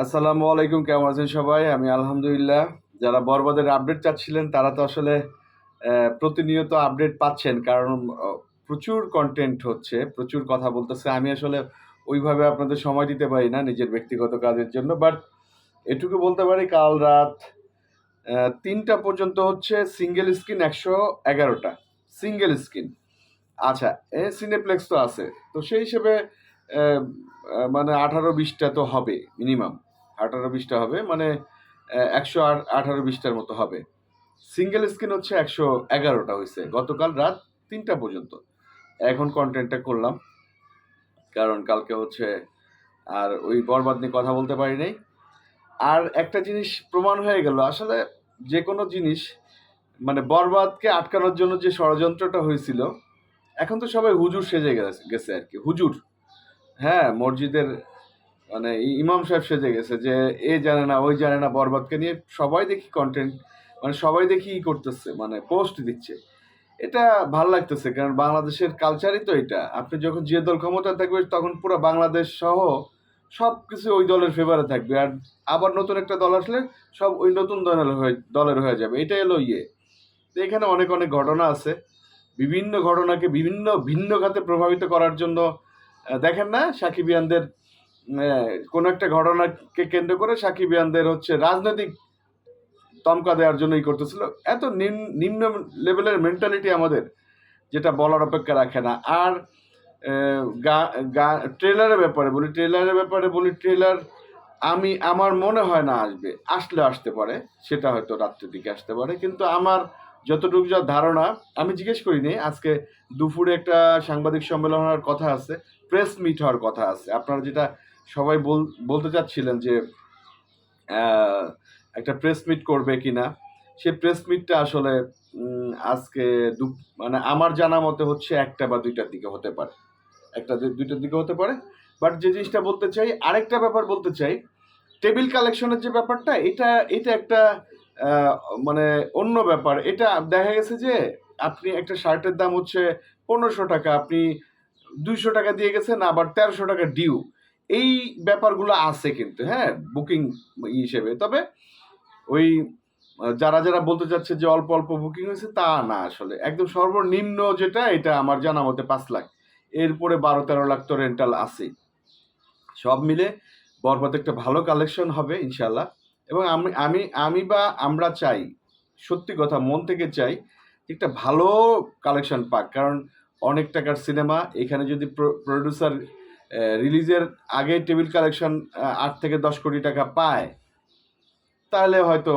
আসসালামু আলাইকুম, কেমন আছেন সবাই? আমি আলহামদুলিল্লাহ। যারা বরবাদের আপডেট চাচ্ছিলেন, তারা তো আসলে প্রতিনিয়ত আপডেট পাচ্ছেন, কারণ প্রচুর কন্টেন্ট হচ্ছে, প্রচুর কথা বলতেছে। আমি আসলে ওইভাবে আপনাদের সময় দিতে পারি না নিজের ব্যক্তিগত কাজের জন্য বাট এটুকু বলতে পারি, কাল রাত তিনটা পর্যন্ত হচ্ছে সিঙ্গেল স্ক্রিন একশো এগারোটা। সিঙ্গেল স্ক্রিন আচ্ছা এ সিনেপ্লেক্স তো আছে। তো সেই হিসেবে মানে আঠারো বিশটা তো হবে মিনিমাম আঠারো বিশটা হবে মানে একশো আঠারো বিশটার মতো হবে। সিঙ্গেল স্ক্রিন হচ্ছে একশো এগারোটা হয়েছে। গতকাল রাত তিনটা পর্যন্ত। এখন কন্টেন্টটা করলাম। কারণ কালকে হচ্ছে আর ওই বরবাদ নিয়ে কথা বলতে পারি নাই। আর একটা জিনিস প্রমাণ হয়ে গেল, আসলে যে কোনো জিনিস মানে বরবাদকে আটকানোর জন্য যে ষড়যন্ত্রটা হয়েছিল, এখন তো সবাই হুজুর সেজে গেছে গেছে আর কি। হুজুর। হ্যাঁ মসজিদের মানে ইমাম সাহেব সেজে গেছে যে, এ জানে না, ওই জানে না, বরবাদকে নিয়ে সবাই দেখি কন্টেন্ট মানে সবাই দেখি ই করতেছে মানে পোস্ট দিচ্ছে। এটা ভালো লাগতেছে, কারণ বাংলাদেশের কালচারই তো এটা। আপনি যখন যে দল ক্ষমতা থাকবে, তখন পুরো বাংলাদেশ সহ সব কিছু ওই দলের ফেভারে থাকবে। আর আবার নতুন একটা দল আসলে সব ওই নতুন দলের হয়ে দলের হয়ে যাবে। এটাই হলো ইয়ে। তো এখানে অনেক অনেক ঘটনা আছে। বিভিন্ন ঘটনাকে বিভিন্ন ভিন্ন খাতে প্রভাবিত করার জন্য দেখেন না, সাকিবিয়ানদের কোনো একটা ঘটনাকে কেন্দ্র করে সাকিবিয়ানদের হচ্ছে রাজনৈতিক তমকা দেওয়ার জন্যই করতেছিল। এত নিম্ন লেভেলের মেন্টালিটি আমাদের, যেটা বলার অপেক্ষা রাখে না। আর গা- গা- ট্রেলারের ব্যাপারে বলি, ট্রেলারের ব্যাপারে বলি, ট্রেলার আমি, আমার মনে হয় না আসবে। আসলে আসতে পারে, সেটা হয়তো রাত্রের দিকে আসতে পারে, কিন্তু আমার যতটুকু যা ধারণা, আমি জিজ্ঞেস করিনি, আজকে দুপুরে একটা সাংবাদিক সম্মেলন হওয়ার কথা আছে, প্রেস মিট হওয়ার কথা আছে। আপনারা যেটা সবাই বল, বলতে চাচ্ছিলেন যে একটা প্রেস মিট করবে কিনা সেই প্রেস মিটটা আসলে আজকে দু মানে আমার জানা মতে হচ্ছে একটা বা দুইটার দিকে হতে পারে। একটা দুইটার দিকে হতে পারে। বাট যে জিনিসটা বলতে চাই, আরেকটা ব্যাপার বলতে চাই, টেবিল কালেকশনের যে ব্যাপারটা, এটা এটা একটা মানে অন্য ব্যাপার। এটা দেখা গেছে যে আপনি একটা শার্টের দাম হচ্ছে পনেরোশো টাকা, আপনি দুইশো টাকা দিয়ে গেছেন, আবার তেরোশো টাকা ডিউ এই ব্যাপারগুলো আছে কিন্তু হ্যাঁ বুকিং হিসেবে। তবে ওই, যারা যারা বলতে চাচ্ছে যে অল্প অল্প বুকিং হয়েছে, তা না আসলে। একদম সর্বনিম্ন যেটা, এটা আমার জানা মতে পাঁচ লাখ। এরপরে বারো, তেরো লাখ তো রেন্টাল আছে সব মিলে বরবাদ একটা ভালো কালেকশন হবে ইনশাল্লাহ এবং আমি আমি আমি বা আমরা চাই, সত্যি কথা মন থেকে চাই, একটা ভালো কালেকশন পাক। কারণ অনেক টাকার সিনেমা এখানে যদি প্রডিউসার রিলিজের আগে টেবিল কালেকশন আট থেকে দশ কোটি টাকা পায়, তাহলে হয়তো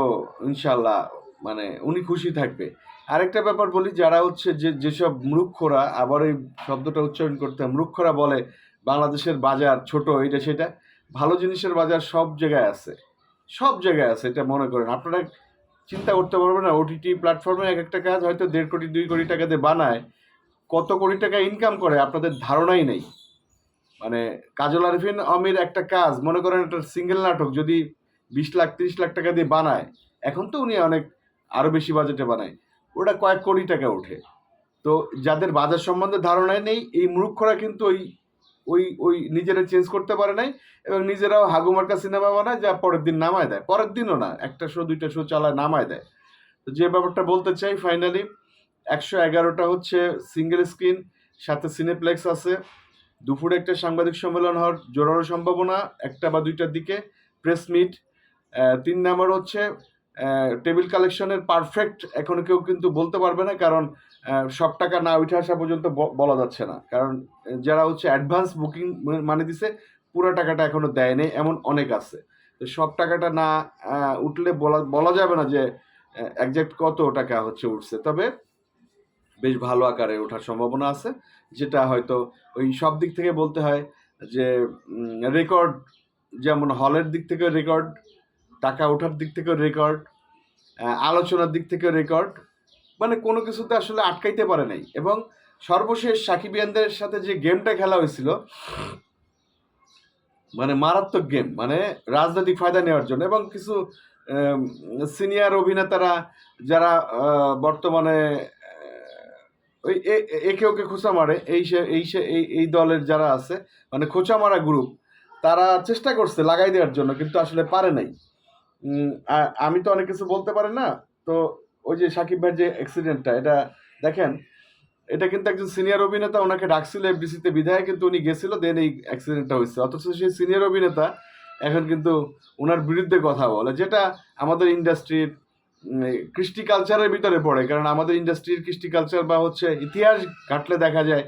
ইনশাল্লাহ মানে উনি খুশি থাকবে। আরেকটা ব্যাপার বলি, যারা হচ্ছে যে, যেসব মূর্খরা, আবার এই শব্দটা উচ্চারণ করতে মূর্খরা বলে, বাংলাদেশের বাজার ছোট, এটা সেটা, ভালো জিনিসের বাজার সব জায়গায় আছে। সব জায়গায় আছে, এটা মনে করেন। আপনারা চিন্তা করতে পারবেন না ওটিটি প্ল্যাটফর্মে এক একটা কাজ হয়তো দেড় কোটি, দুই কোটি টাকা দিয়ে বানায়, কত কোটি টাকা ইনকাম করে, আপনাদের ধারণাই নেই। মানে কাজল আরিফিন আমির একটা কাজ, মনে করেন একটা সিঙ্গেল নাটক, যদি বিশ লাখ, তিরিশ লাখ টাকা দিয়ে বানায়, এখন তো উনি অনেক আরও বেশি বাজেটে বানায়, ওটা কয়েক কোটি টাকা ওঠে। তো যাদের বাজার সম্বন্ধে ধারণাই নেই, এই মূর্খরা কিন্তু ওই ওই ওই নিজেরা চেঞ্জ করতে পারে নাই এবং নিজেরাও হাগুমার্কা সিনেমা বানায় যা পরের দিন নামায় দেয়। পরের দিনও না, একটা শো দুইটা শো চালায়, নামায় দেয়। তো যে ব্যাপারটা বলতে চাই ফাইনালি একশো এগারোটা হচ্ছে সিঙ্গেল স্ক্রিন সাথে সিনেপ্লেক্স আছে। দুপুরে একটা সাংবাদিক সম্মেলন হওয়ার জোরালো সম্ভাবনা, একটা বা দুইটার দিকে প্রেস মিট তিন নাম্বার হচ্ছে টেবিল কালেকশনের পারফেক্ট এখনও কেউ কিন্তু বলতে পারবে না, কারণ সব টাকা না উঠে আসা পর্যন্ত বলা যাচ্ছে না। কারণ যারা হচ্ছে অ্যাডভান্স বুকিং মানে দিছে, পুরো টাকাটা এখনও দেয়নি এমন অনেক আছে। তো সব টাকাটা না উঠলে বলা বলা যাবে না যে একজ্যাক্ট কত টাকা হচ্ছে উঠছে। তবে বেশ ভালো আকারে ওঠার সম্ভাবনা আছে, যেটা হয়তো ওই সব দিক থেকে বলতে হয় যে রেকর্ড যেমন হলের দিক থেকে রেকর্ড টাকা ওঠার দিক থেকে রেকর্ড আলোচনার দিক থেকে রেকর্ড মানে কোনো কিছুতে আসলে আটকাইতে পারে নাই। এবং সর্বশেষ সাকিব সাকিবিয়ানদের সাথে যে গেমটা খেলা হয়েছিল মানে মারাত্মক গেম মানে রাজনৈতিক ফায়দা নেওয়ার জন্য। এবং কিছু সিনিয়র অভিনেতারা যারা বর্তমানে ওই একে ওকে খোঁচা মারে, এই এই এই দলের যারা আছে মানে খোঁচা মারা গ্রুপ তারা চেষ্টা করছে লাগাই দেওয়ার জন্য, কিন্তু আসলে পারে নাই। আমি তো অনেক কিছু বলতে পারি না, তো ওই যে সাকিব ভাইয়ের যে অ্যাক্সিডেন্টটা এটা দেখেন, এটা কিন্তু একজন সিনিয়র অভিনেতা ওনাকে ডাকছিল এফডিসিতে বিধায় কিন্তু উনি গেছিল দেন এই অ্যাক্সিডেন্টটা হয়েছে। অথচ সেই সিনিয়র অভিনেতা এখন কিন্তু ওনার বিরুদ্ধে কথা বলে, যেটা আমাদের ইন্ডাস্ট্রির কৃষ্টি কালচারের ভিতরে পড়ে, কারণ আমাদের ইন্ডাস্ট্রির কৃষ্টি কালচার বা হচ্ছে ইতিহাস ঘাটলে দেখা যায়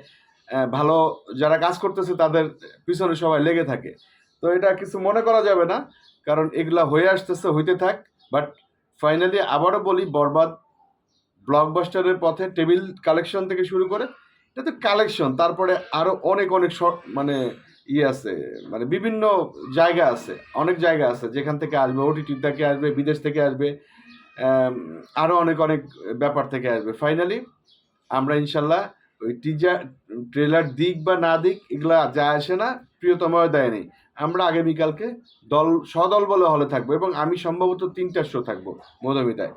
ভালো যারা কাজ করতেছে তাদের পিছনে সবাই লেগে থাকে। তো এটা কিছু মনে করা যাবে না, কারণ এগুলা হয়ে আসতেছে, হইতে থাক বাট ফাইনালি আবারও বলি, বরবাদ ব্লকবাস্টারের পথে টেবিল কালেকশন থেকে শুরু করে, এটা তো কালেকশন তারপরে আরও অনেক অনেক মানে ইয়ে আছে মানে বিভিন্ন জায়গা আছে, অনেক জায়গা আছে, যেখান থেকে আসবে ওটিটি থেকে আসবে, বিদেশ থেকে আসবে আরও অনেক অনেক ব্যাপার থেকে আসবে। ফাইনালি আমরা ইনশাল্লাহ ওই টিজার ট্রেলার দিক বা না দিক, এগুলা যা আসে না প্রিয়তময় দেয় নেই। আমরা আগামীকালকে দল, সদল বলে হলে থাকব এবং আমি সম্ভবত তিনটার শো থাকব মধুমিতায়।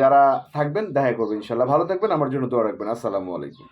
যারা থাকবেন, দেখা করবেন ইনশাল্লাহ। ভালো থাকবেন, আমার জন্য দোয়া রাখবেন। আসসালামু আলাইকুম।